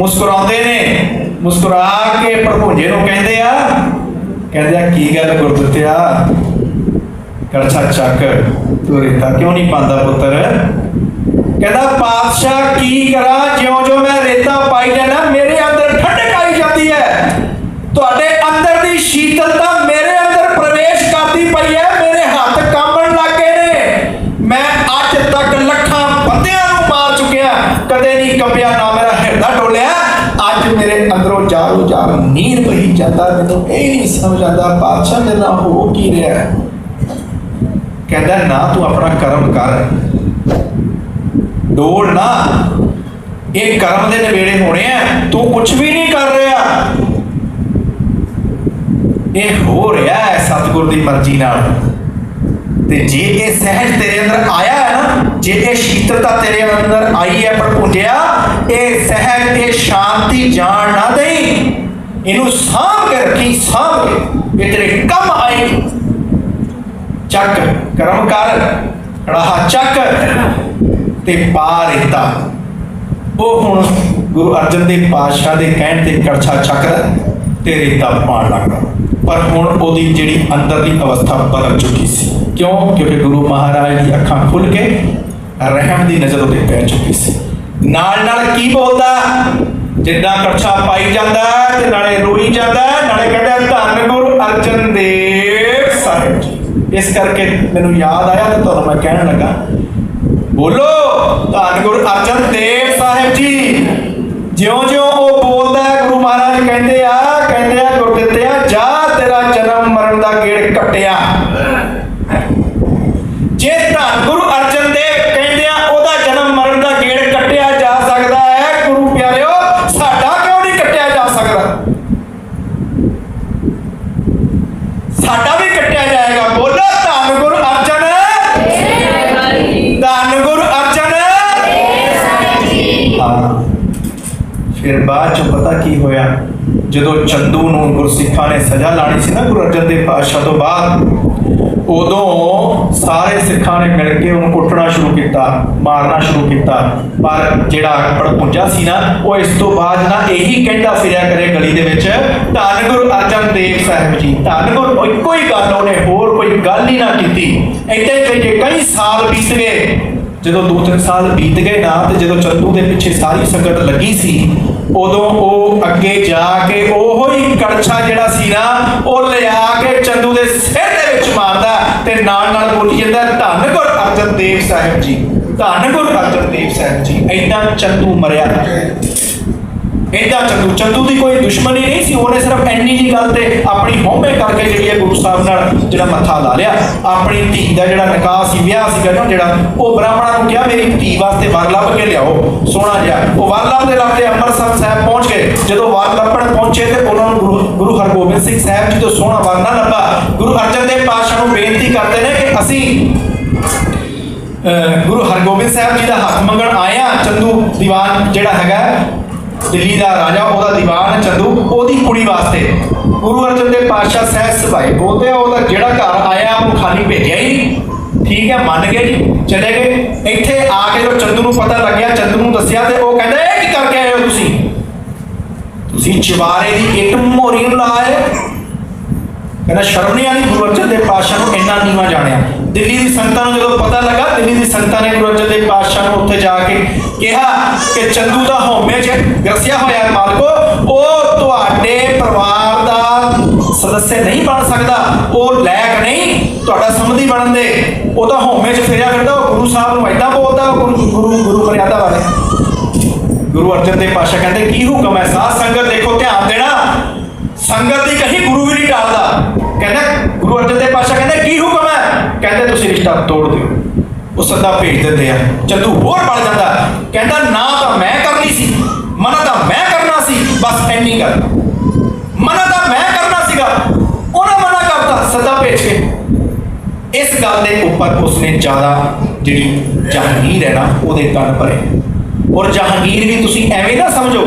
ਮੁਸਕਰਾਉਂਦੇ ਨੇ, ਮੁਸਕਰਾ ਕੇ ਭੜਪੂਜੇ ਨੂੰ ਕਹਿੰਦੇ ਆ ਕਹਿੰਦੇ ਆ, ਕੀ ਗੱਲ ਗੁਰਦੁੱਤਿਆ ਕੜਛਾ ਚੱਕ, ਤੂੰ ਰੇਤਾ ਕਿਉਂ ਨਹੀਂ ਪਾਉਂਦਾ ਪੁੱਤਰ? ਕਹਿੰਦਾ, ਪਾਤਸ਼ਾਹ ਕੀ ਕਰਾਂ? ਜਿਉਂ-ਜਿਉਂ ਮੈਂ ਰੇਤਾ ਪਾਈ ਜਾਣਾ ਮੇਰੇ ਅੰਦਰ ਠੰਡਕ ਆਈ ਜਾਂਦੀ ਹੈ ਤੁਹਾਡੇ ਅੰਦਰ ਦੀ ਸ਼ੀਤਲਤਾ ਮੇਰੇ ਅੰਦਰ ਪ੍ਰਵੇਸ਼ ਕਰਦੀ ਪਈ ਹੈ ਮੇਰੇ ਹੱਥ ਕੰਬਣ ਲੱਗ ਗਏ ਨੇ ਮੈਂ ਅੱਜ ਤੱਕ ਲੱਖਾਂ ਬੰਦਿਆਂ ਨੂੰ ਮਾਰ ਚੁੱਕਿਆ ਕਦੇ ਨਹੀਂ ਕੰਬਿਆ ਨਾ ਮੇਰਾ ਹਿਰਦਾ ਡੋਲਿਆ ਅੱਜ ਮੇਰੇ ਅੰਦਰੋਂ ਜਾਰੋ ਨੀਰ ਵਹੀ ਜਾਂਦਾ, ਮੈਨੂੰ ਇਹ ਨਹੀਂ ਸਮਝ ਆਉਂਦਾ, ਪਾਤਸ਼ਾਹ ਮੇਰੇ ਨਾਲ ਹੋ ਕੀ ਰਿਹਾ? ਹੈ ਕਹਿੰਦਾ, ਨਾ ਤੂੰ ਆਪਣਾ ਕਰਮ ਕਰ। ਡੋਲ ਨਾ। ਇਹ ਕਰਮ ਦੇ ਨਵੇੜੇ ਹੋਣੇ ਆ, ਤੂੰ ਕੁਝ ਵੀ ਨਹੀਂ ਕਰ ਰਿਹਾ। ਇਹ ਹੋ ਰਿਹਾ ਹੈ ਸਤਿਗੁਰ ਦੀ ਮਰਜ਼ੀ ਨਾਲ। ਤੇ ਜੇ ਇਹ ਸਹਿਜ ਤੇਰੇ ਅੰਦਰ ਆਇਆ ਹੈ ਨਾ, ਜੇ ਇਹ ਸ਼ੀਤਲਤਾ ਤੇਰੇ ਅੰਦਰ ਆਈ ਹੈ, ਪਰ ਪ੍ਰਭੁੰਜਿਆ ਇਹ ਸਹਿਜ, ਇਹ ਸ਼ਾਂਤੀ ਜਾਣ ਨਾ ਦੇਈ। ਇਹਨੂੰ ਸਾਂਭ ਕੇ ਰੱਖੀ, ਸਾਂਭ ਕੇ। ਇਹ ਤੇਰੇ ਕੰਮ ਆਏਗੀ ਚੱਕ ਕਰਮ ਕਰ ਕੜਾਹਾ ਚੱਕ ਤੇ ਪਾ ਰੇਤਾ ਉਹ ਹੁਣ ਗੁਰੂ ਅਰਜਨ ਦੇਵ ਪਾਤਸ਼ਾਹ ਦੇ ਕਹਿਣ ਤੇ ਕੜਛਾ ਚੱਕਦਾ ਤੇ ਰੇਤਾ ਪਾਣ ਲੱਗਦਾ ਪਰ ਹੁਣ ਉਹਦੀ ਜਿਹੜੀ ਅੰਦਰ ਦੀ ਅਵਸਥਾ ਬਦਲ ਚੁੱਕੀ ਸੀ। ਕਿਉਂ? ਕਿਉਂਕਿ ਗੁਰੂ ਮਹਾਰਾਜ ਦੀ ਅੱਖਾਂ ਖੁੱਲ ਕੇ ਰਹਿਮ ਦੀ ਨਜ਼ਰ ਉਹਦੇ ਪੈ ਚੁੱਕੀ ਸੀ। ਨਾਲ ਨਾਲ ਕੀ ਬੋਲਦਾ? ਜਿੱਦਾਂ ਕੜਛਾ ਪਾਈ ਜਾਂਦਾ ਤੇ ਨਾਲੇ ਰੋਈ ਜਾਂਦਾ ਨਾਲੇ ਕਹਿੰਦਾ ਧੰਨ ਗੁਰੂ ਅਰਜਨ ਦੇਵ ਸਾਹਿਬ ਜੀ। ਇਸ ਕਰਕੇ ਮੈਨੂੰ ਯਾਦ ਆਇਆ ਤੇ ਤੁਹਾਨੂੰ ਮੈਂ ਕਹਿਣ ਲੱਗਾ, ਬੋਲੋ, ਧੰਨ ਗੁਰੂ ਅਰਜਨ ਦੇਵ ਸਾਹਿਬ ਜੀ। ਜਿਉਂ-ਜਿਉਂ ਉਹ ਬੋਲਦਾ ਗੁਰੂ ਮਹਾਰਾਜ ਕਹਿੰਦੇ ਆ ਕਹਿੰਦੇ ਆ ਗੁਰਦਿੱਤਿਆ ਜਾ ਤੇਰਾ ਜਨਮ ਮਰਨ ਦਾ ਗੇੜ ਕੱਟਿਆ ਜੇ ਧੰਨ ਗੁਰੂ ਅਰਜਨ ਦੇਵ ਕਹਿੰਦੇ ਆ ਉਹਦਾ ਜਨਮ ਮਰਨ ਦਾ ਗੇੜ ਕੱਟਿਆ ਜਾ ਸਕਦਾ ਹੈ ਗੁਰੂ ਪਿਆਰਿਓ ਸਾਡਾ ਕਿਉਂ ਨਹੀਂ ਕੱਟਿਆ ਜਾ ਸਕਦਾ ਸਾਡਾ ਵੀ ਕੱਟਿਆ ਜਾਏਗਾ ਬੋਲੋ ਧੰਨ ਗੁਰੂ ਅਰਜਨ ਧੰਨ ਗੁਰੂ ਅਰਜਨ ਹਾਂ ਫਿਰ ਬਾਅਦ ਚ ਪਤਾ ਕੀ ਹੋਇਆ? ਜਦੋਂ ਚੰਦੂ ਨੂੰ ਗੁਰਸਿੱਖਾਂ ਨੇ ਸਜ਼ਾ ਲਾਣੀ ਸੀ ਨਾ ਗੁਰੂ ਅਰਜਨ ਦੇਵ ਪਾਤਸ਼ਾਹ ਤੋਂ ਬਾਅਦ, ਉਦੋਂ ਸਾਰੇ ਸਿੱਖਾਂ ਨੇ ਮਿਲ ਕੇ ਉਹਨੂੰ ਕੁੱਟਣਾ ਸ਼ੁਰੂ ਕੀਤਾ, ਮਾਰਨਾ ਸ਼ੁਰੂ ਕੀਤਾ। ਪਰ ਜਿਹੜਾ ਪੜਪੁੰਜਾ ਸੀ ਨਾ, ਉਹ ਇਸ ਤੋਂ ਬਾਅਦ ਨਾ ਇਹੀ ਕਹਿੰਦਾ ਫਿਰਿਆ ਕਰੇ ਗਲੀ ਦੇ ਵਿੱਚ, ਧੰਨ ਗੁਰੂ ਅਰਜਨ ਦੇਵ ਸਾਹਿਬ ਜੀ, ਧੰਨ ਗੁਰੂ, ਇੱਕੋ ਹੀ ਗੱਲ ਉਹਨੇ, ਹੋਰ ਕੋਈ ਗੱਲ ਹੀ ਨਾ ਕੀਤੀ। ਇੱਥੇ ਕਈ ਕਈ ਸਾਲ ਬੀਤ ਗਏ ਜਦੋਂ ਦੋ ਤਿੰਨ ਸਾਲ ਬੀਤ ਗਏ ਨਾ, ਤੇ ਜਦੋਂ ਚੰਦੂ ਦੇ ਪਿੱਛੇ ਸਾਰੀ ਸੰਗਤ ਲੱਗੀ ਸੀ, ਉਦੋਂ ਉਹ ਅੱਗੇ ਜਾ ਕੇ ਉਹੋ ਹੀ ਕੜਛਾ ਜਿਹੜਾ ਸੀ ਨਾ, ਉਹ ਲਿਆ ਕੇ ਚੰਦੂ ਦੇ ਸਿਰ ਦੇ ਵਿੱਚ ਮਾਰਦਾ ਤੇ ਨਾਲ ਨਾਲ ਬੋਲੀ ਜਾਂਦਾ ਧੰਨ ਗੁਰ ਅਰਜਨ ਦੇਵ ਸਾਹਿਬ ਜੀ ਧੰਨ ਗੁਰ ਅਰਜਨ ਦੇਵ ਸਾਹਿਬ ਜੀ। ਐਦਾਂ ਚੰਦੂ ਮਰਿਆ। ਏਦਾਂ ਚੰਦੂ ਚੰਦੂ ਦੀ ਕੋਈ ਦੁਸ਼ਮਣੀ ਨਹੀਂ ਸੀ, ਉਹਨੇ ਸਿਰਫ ਐਨੀ ਜੀ ਗੱਲ ਤੇ ਆਪਣੀ ਹਉਮੈ ਕਰਕੇ ਜਿਹੜੀ ਹੈ ਗੁਰੂ ਸਾਹਿਬ ਨਾਲ ਜਿਹੜਾ ਮੱਥਾ ਲਾ ਲਿਆ। ਆਪਣੀ ਧੀ ਦਾ ਜਿਹੜਾ ਨਿਕਾਹ ਸੀ, ਵਿਆਹ ਸੀ ਨਾ ਜਿਹੜਾ, ਉਹ ਬ੍ਰਾਹਮਣਾਂ ਨੂੰ ਕਿਹਾ, ਮੇਰੀ ਧੀ ਵਾਸਤੇ ਵਰ ਲੱਭ ਕੇ ਲਿਆਓ। ਸੋਹਣਾ ਜਿਹਾ। ਉਹ ਵਰ ਲੱਭਦੇ ਲੱਭਦੇ ਅੰਮ੍ਰਿਤਸਰ ਸਾਹਿਬ ਪਹੁੰਚ ਗਏ। ਜਦੋਂ ਵਰ ਲੱਭਣ ਪਹੁੰਚੇ ਤੇ ਉਹਨਾਂ ਨੂੰ ਗੁਰੂ ਹਰਗੋਬਿੰਦ ਸਿੰਘ ਸਾਹਿਬ ਜੀ ਤੋਂ ਸੋਹਣਾ ਵਰ ਨਾ ਲੱਭਾ। ਗੁਰੂ ਅਰਜਨ ਦੇਵ ਪਾਤਸ਼ਾਹ ਨੂੰ ਬੇਨਤੀ ਕਰਦੇ ਨੇ ਕਿ ਅਸੀਂ, ਅਹ, ਗੁਰੂ ਹਰਗੋਬਿੰਦ ਸਾਹਿਬ ਜੀ ਦਾ ਹੱਥ ਮੰਗਣ ਆਇਆ ਚੰਦੂ ਦੀਵਾਨ ਜਿਹੜਾ ਹੈਗਾ ਦਿੱਲੀ ਦਾ ਰਾਜਾ, ਉਹਦਾ ਦੀਵਾਨ ਚੰਦੂ, ਉਹਦੀ ਕੁੜੀ ਵਾਸਤੇ। ਗੁਰੂ ਅਰਜਨ ਦੇਵ ਪਾਤਸ਼ਾਹ ਸਹਿਜ ਸਭਾਏ ਬੋਲਦੇ ਆ ਉਹਦਾ ਜਿਹੜਾ ਘਰ ਆਇਆ ਉਹ ਖਾਲੀ ਭੇਜਿਆ ਹੀ ਨਹੀਂ। ਠੀਕ ਹੈ, ਮੰਨ ਗਏ ਜੀ, ਚਲੇ ਗਏ। ਇੱਥੇ ਆ ਕੇ ਜਦੋਂ ਚੰਦੂ ਨੂੰ ਪਤਾ ਲੱਗਿਆ, ਚੰਦੂ ਨੂੰ ਦੱਸਿਆ ਤੇ ਉਹ ਕਹਿੰਦਾ, ਇਹ ਕੀ ਕਰਕੇ ਆਏ ਹੋ ਤੁਸੀਂ? ਤੁਸੀਂ ਚਵਾਰੇ ਦੀ ਇੱਟ ਮੋਰੀ ਨੂੰ ਲਾਏ। ਕਹਿੰਦਾ, ਸ਼ਰਮ ਨਹੀਂ ਆਣੀ ਗੁਰੂ ਅਰਜਨ ਦੇਵ ਪਾਤਸ਼ਾਹ ਨੂੰ, ਇੰਨਾ ਨੀਵਾ ਜਾਣਿਆ। ਦਿੱਲੀ ਦੀ ਸੰਗਤਾਂ ਨੂੰ ਜਦੋਂ ਪਤਾ ਲੱਗਾ, ਦਿੱਲੀ ਦੀ ਸੰਗਤਾਂ ਨੇ ਗੁਰੂ ਅਰਜਨ ਦੇਵ ਪਾਤਸ਼ਾਹ ਨੂੰ ਉੱਥੇ ਜਾ ਕੇ ਕਿਹਾ ਕਿ ਚੰਦੂ ਦਾ ਹਉਮੈ 'ਚ ਗਰਸਿਆ ਹੋਇਆ ਮਾਲਕੋ, ਉਹ ਤੁਹਾਡੇ ਪਰਿਵਾਰ ਦਾ ਸਦੱਸਿਆ ਨਹੀਂ ਬਣ ਸਕਦਾ। ਉਹ ਲੈਕ ਨਹੀਂ, ਤੁਹਾਡਾ ਸੰਬੰਧੀ ਬਣਨ ਦੇ। ਉਹ ਤਾਂ ਹਉਮੈ 'ਚ ਫਿਰਿਆ ਕਰਦਾ ਉਹ ਗੁਰੂ ਸਾਹਿਬ ਨੂੰ ਐਦਾਂ ਬੋਲਦਾ, ਉਹ ਗੁਰੂ ਗੁਰੂ ਗੁਰੂ ਮਰਿਆਦਾ ਵਾਲੇ। ਗੁਰੂ ਅਰਜਨ ਦੇਵ ਪਾਤਸ਼ਾਹ ਕਹਿੰਦੇ, ਕੀ ਹੁਕਮ ਹੈ ਸਾਧ ਸੰਗਤ? ਦੇਖੋ, ਧਿਆਨ ਦੇਣਾ। ਸੰਗਤ ਦੀ ਕਹੀ ਗੁਰੂ ਵੀ ਨਹੀਂ ਟਾਲਦਾ। ਕਹਿੰਦਾ, ਗੁਰੂ ਅਰਜਨ ਦੇਵ ਪਾਤਸ਼ਾਹ ਕਹਿੰਦੇ, ਕੀ ਹੁਕਮ ਹੈ? ਕਹਿੰਦੇ, ਤੁਸੀਂ ਰਿਸ਼ਤਾ ਤੋੜ ਦਿਓ। ਉਹ ਸੱਦਾ ਭੇਜ ਦਿੰਦੇ ਆ। ਚੰਦੂ ਹੋਰ ਬਣ ਜਾਂਦਾ। ਕਹਿੰਦਾ, ਨਾ ਤਾਂ ਮੈਂ ਕਰਨੀ ਸੀ। ਮਨਾ ਤਾਂ ਮੈਂ ਕਰਨਾ ਸੀ। ਬਸ ਐਨੀ ਗੱਲ। ਮਨਾ ਤਾਂ ਮੈਂ ਕਰਨਾ ਸੀਗਾ। ਉਹਨਾਂ ਮਨਾ ਕਰਤਾ, ਸੱਦਾ ਭੇਜ ਕੇ। ਇਸ ਗੱਲ ਦੇ ਉੱਪਰ ਉਸਨੇ ਜ਼ਿਆਦਾ ਜਿਹੜੀ ਜਹਾਂਗੀਰ ਹੈ ਨਾ, ਉਹਦੇ ਕੰਨ ਭਰੇ। ਔਰ ਜਹਾਂਗੀਰ ਵੀ ਤੁਸੀਂ ਐਵੇਂ ਨਾ ਸਮਝੋ,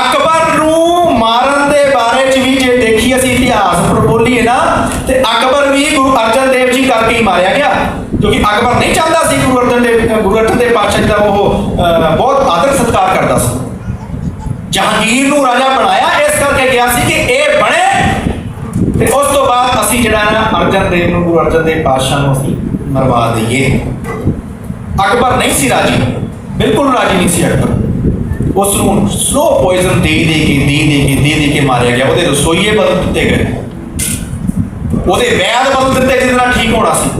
ਅਕਬਰ ਨੂੰ ਮਾਰਨ ਦੇ ਬਾਰੇ ਚ ਵੀ ਜੇ ਦੇਖੀ ਅਸੀਂ ਇਤਿਹਾਸ ਪਰ ਬੋਲੀਏ ਨਾ, ਤੇ ਅਕਬਰ ਵੀ ਗੁਰੂ ਅਰਜਨ ਦੇਵ ਜੀ ਕਰਕੇ ਹੀ ਮਾਰਿਆ ਗਿਆ। ਕਿਉਂਕਿ ਅਕਬਰ ਨਹੀਂ ਚਾਹੁੰਦਾ ਸੀ ਗੁਰੂ ਅਰਜਨ ਦੇ ਗੁਰੂ ਅਰਜਨ ਦੇਵ ਪਾਤਸ਼ਾਹ ਦਾ ਉਹ ਬਹੁਤ ਆਦਰ ਸਤਿਕਾਰ ਕਰਦਾ ਸੀ। ਜਹਾਂਗੀਰ ਨੂੰ ਰਾਜਾ ਬਣਾਇਆ, ਇਸ ਕਰਕੇ ਗਿਆ ਸੀ ਕਿ ਇਹ ਬਣੇ। ਤੇ ਉਸ ਤੋਂ ਬਾਅਦ ਅਸੀਂ ਜਿਹੜਾ ਨਾ ਅਰਜਨ ਦੇਵ ਨੂੰ, ਗੁਰੂ ਅਰਜਨ ਦੇਵ ਪਾਤਸ਼ਾਹ ਨੂੰ ਅਸੀਂ ਮਰਵਾ ਦਈਏ। ਅਕਬਰ ਨਹੀਂ ਸੀ ਰਾਜੀ। ਬਿਲਕੁਲ ਰਾਜੀ ਨਹੀਂ ਸੀ ਅਕਬਰ। ਉਸ ਨੂੰ ਸਲੋ ਪੋਇਜ਼ਨ ਦੇ ਦੇ ਕੇ, ਦੇ ਦੇ ਕੇ, ਦੇ ਦੇ ਕੇ ਮਾਰਿਆ ਗਿਆ। ਉਹਦੇ ਰਸੋਈਏ ਬਦਲ ਦਿੱਤੇ ਗਏ। ਉਹਦੇ ਵੈਦ ਬਦਲ ਦਿੱਤੇ ਜਿਹਦੇ ਨਾਲ ਠੀਕ ਹੋਣਾ ਸੀ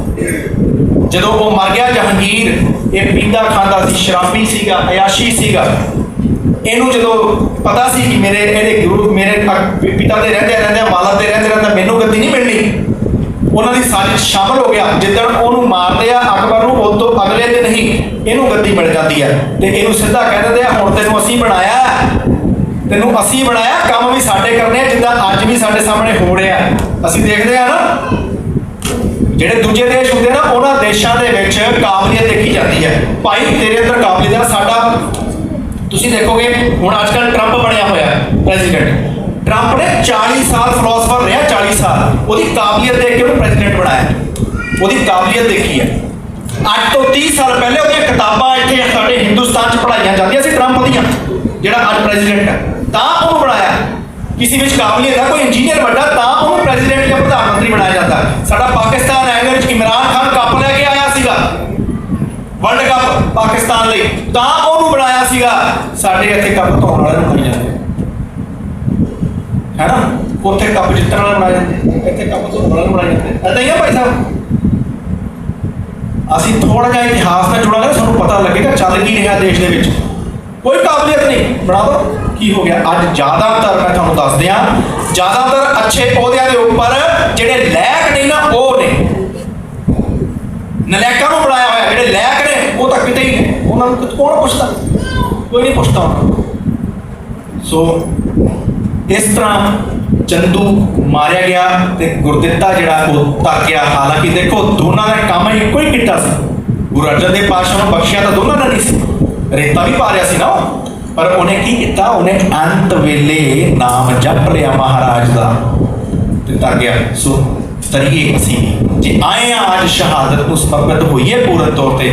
ਜਦੋਂ ਉਹ ਮਰ ਗਿਆ, ਜਹਾਂਗੀਰ ਇਹ ਪੀਂਦਾ ਖਾਂਦਾ ਸੀ, ਸ਼ਰਾਬੀ ਸੀਗਾ, ਅਯਾਸ਼ੀ ਸੀਗਾ। ਇਹਨੂੰ ਜਦੋਂ ਪਤਾ ਸੀ ਕਿ ਮੇਰੇ, ਇਹਦੇ ਗੁਰੂ, ਮੇਰੇ ਪਿਤਾ ਦੇ ਰਹਿੰਦੇ ਰਹਿੰਦੇ ਮਾਲਕ ਦੇ ਰਹਿੰਦੇ ਰਹਿੰਦੇ ਮੈਨੂੰ ਗੱਦੀ ਨਹੀਂ ਮਿਲਣੀ। ਉਹਨਾਂ ਦੀ ਸਾਜ਼ਿਸ਼ ਸ਼ਾਮਲ ਹੋ ਗਿਆ। ਜਿੱਦਣ ਉਹਨੂੰ ਮਾਰਦੇ ਆ, ਅਕਬਰ ਨੂੰ, ਉਸ ਤੋਂ ਅਗਲੇ ਦਿਨ ਹੀ ਇਹਨੂੰ ਗੱਦੀ ਮਿਲ ਜਾਂਦੀ ਹੈ ਤੇ ਇਹਨੂੰ ਸਿੱਧਾ ਕਹਿ ਦਿੰਦੇ ਆ, ਹੁਣ ਤੈਨੂੰ ਅਸੀਂ ਬਣਾਇਆ ਤੈਨੂੰ ਅਸੀਂ ਬਣਾਇਆ ਕੰਮ ਵੀ ਸਾਡੇ ਕਰਨੇ ਜਿੱਦਾਂ ਅੱਜ ਵੀ ਸਾਡੇ ਸਾਹਮਣੇ ਹੋ ਰਿਹਾ ਅਸੀਂ ਦੇਖਦੇ ਆ ਨਾ ਜਿਹੜੇ ਦੂਜੇ ਦੇਸ਼ ਹੁੰਦੇ ਨਾ, ਉਹਨਾਂ ਦੇਸ਼ਾਂ ਦੇ ਵਿੱਚ ਕਾਬਲੀਅਤ ਦੇਖੀ ਜਾਂਦੀ ਹੈ। ਭਾਈ, ਤੇਰੇ ਅੰਦਰ ਕਾਬਲੀਅਤ ਹੈ ਸਾਡਾ ਤੁਸੀਂ ਦੇਖੋਗੇ, ਹੁਣ ਅੱਜ ਕੱਲ੍ਹ ਟਰੰਪ ਬਣਿਆ ਹੋਇਆ ਪ੍ਰੈਜ਼ੀਡੈਂਟ ਟਰੰਪ ਨੇ 40 ਸਾਲ ਫਿਲਾਸਫਰ ਰਿਹਾ 40 ਸਾਲ। ਉਹਦੀ ਕਾਬਲੀਅਤ ਦੇਖ ਕੇ ਉਹਨੂੰ ਪ੍ਰੈਜ਼ੀਡੈਂਟ ਬਣਾਇਆ। ਉਹਦੀ ਕਾਬਲੀਅਤ ਦੇਖੀ ਹੈ। ਅੱਜ ਤੋਂ 30 ਸਾਲ ਪਹਿਲੇ ਉਹਦੀਆਂ ਕਿਤਾਬਾਂ ਇੱਥੇ ਸਾਡੇ ਹਿੰਦੁਸਤਾਨ 'ਚ ਪੜ੍ਹਾਈਆਂ ਜਾਂਦੀਆਂ ਸੀ ਟਰੰਪ ਦੀਆਂ, ਜਿਹੜਾ ਅੱਜ ਪ੍ਰੈਜ਼ੀਡੈਂਟ ਹੈ। ਤਾਂ ਉਹਨੂੰ ਬਣਾਇਆ। ਕਿਸੇ ਵਿੱਚ ਕਾਬਲੀਅਤ ਹੈ ਕੋਈ ਇੰਜੀਨੀਅਰ ਵੱਡਾ, ਤਾਂ ਉਹਨੂੰ ਪ੍ਰੈਜ਼ੀਡੈਂਟ ਜਾਂ ਪ੍ਰਧਾਨ ਮੰਤਰੀ ਬਣਾਇਆ ਜਾਂਦਾ ਸਾਡਾ ਪਾਕਿਸਤਾਨ ਐਂਗਲ ਵਿੱਚ ਇਮਰਾਨ ਖਾਨ ਕੱਪ ਲੈ ਕੇ ਆਇਆ ਸੀਗਾ ਵਰਲਡ ਕੱਪ ਪਾਕਿਸਤਾਨ ਲਈ ਤਾਂ ਉਹਨੂੰ ਬਣਾਇਆ ਸੀਗਾ। ਸਾਡੇ ਇੱਥੇ ਕੱਪ ਧੋਣ ਵਾਲੇ ਨੂੰ ਬਣਾਈ ਜਾਂਦੇ ਹੈ ਨਾ ਉੱਥੇ ਕੱਪ ਜਿੱਤਣ ਵਾਲੇ ਬਣਾਏ ਜਾਂਦੇ ਇੱਥੇ ਕੱਪ ਧੋਣ ਵਾਲੇ ਨੂੰ ਬਣਾਏ ਜਾਂਦੇ ਏਦਾਂ ਹੀ ਆ ਭਾਈ ਸਾਹਿਬ। ਅਸੀਂ ਥੋੜਾ ਜਿਹਾ ਇਤਿਹਾਸ ਨਾਲ ਜੁੜਾਂਗੇ ਸਾਨੂੰ ਪਤਾ ਲੱਗੇਗਾ ਚੱਲ ਕੀ ਰਿਹਾ ਦੇਸ਼ ਦੇ ਵਿੱਚ। ਕੋਈ ਕਾਬਲੀਅਤ ਨਹੀਂ। ਬਣਾ ਦੋ ਕੀ ਹੋ ਗਿਆ? ਅੱਜ ਜ਼ਿਆਦਾਤਰ ਮੈਂ ਤੁਹਾਨੂੰ ਦੱਸ ਦਿਆਂ ਜ਼ਿਆਦਾਤਰ ਅੱਛੇ ਅਹੁਦਿਆਂ ਦੇ ਉੱਪਰ ਜਿਹੜੇ ਲੈਕ ਨਹੀਂ ਨਾ, ਉਹ ਨੇ। ਨਲੈਕਾਂ ਨੂੰ ਬਣਾਇਆ ਹੋਇਆ। ਜਿਹੜੇ ਲੈਕ ਨੇ ਤਾਂ ਕਿਤੇ ਹੀ ਨੇ ਉਹਨਾਂ ਨੂੰ ਕੌਣ ਪੁੱਛਦਾ? ਕੋਈ ਨਹੀਂ ਪੁੱਛਦਾ ਉਹਨਾਂ ਸੋ ਇਸ ਤਰ੍ਹਾਂ ਚੰਦੂ ਮਾਰਿਆ ਗਿਆ ਤੇ ਗੁਰਦਿੱਤਾ ਜਿਹੜਾ ਉਹ ਤੱਕਿਆ। ਹਾਲਾਂਕਿ ਦੇਖੋ, ਦੋਨਾਂ ਦਾ ਕੰਮ ਇੱਕੋ ਹੀ ਕੀਤਾ ਸੀ। ਗੁਰੂ ਅਰਜਨ ਦੇਵ ਪਾਤਸ਼ਾਹ ਨੂੰ ਬਖਸ਼ਿਆ ਤਾਂ ਦੋਨਾਂ ਦਾ ਨਹੀਂ ਸੀ। ਰੇਤਾ ਵੀ ਪਾ ਰਿਆ ਸੀ ਨਾ ਉਹ। ਪਰ ਉਹਨੇ ਕੀ ਕੀਤਾ? ਉਹਨੇ ਅੰਤ ਵੇਲੇ ਨਾਮ ਜਪ ਲਿਆ ਮਹਾਰਾਜ ਦਾ। ਤੇ ਤਰ ਗਿਆ। ਸੋ ਤਰੀਏ ਅਸੀਂ ਜੇ ਆਏ ਹਾਂ ਅੱਜ ਸ਼ਹਾਦਤ ਨੂੰ ਸਮਰਪਿਤ ਹੋਈਏ ਪੂਰਨ ਤੌਰ ਤੇ?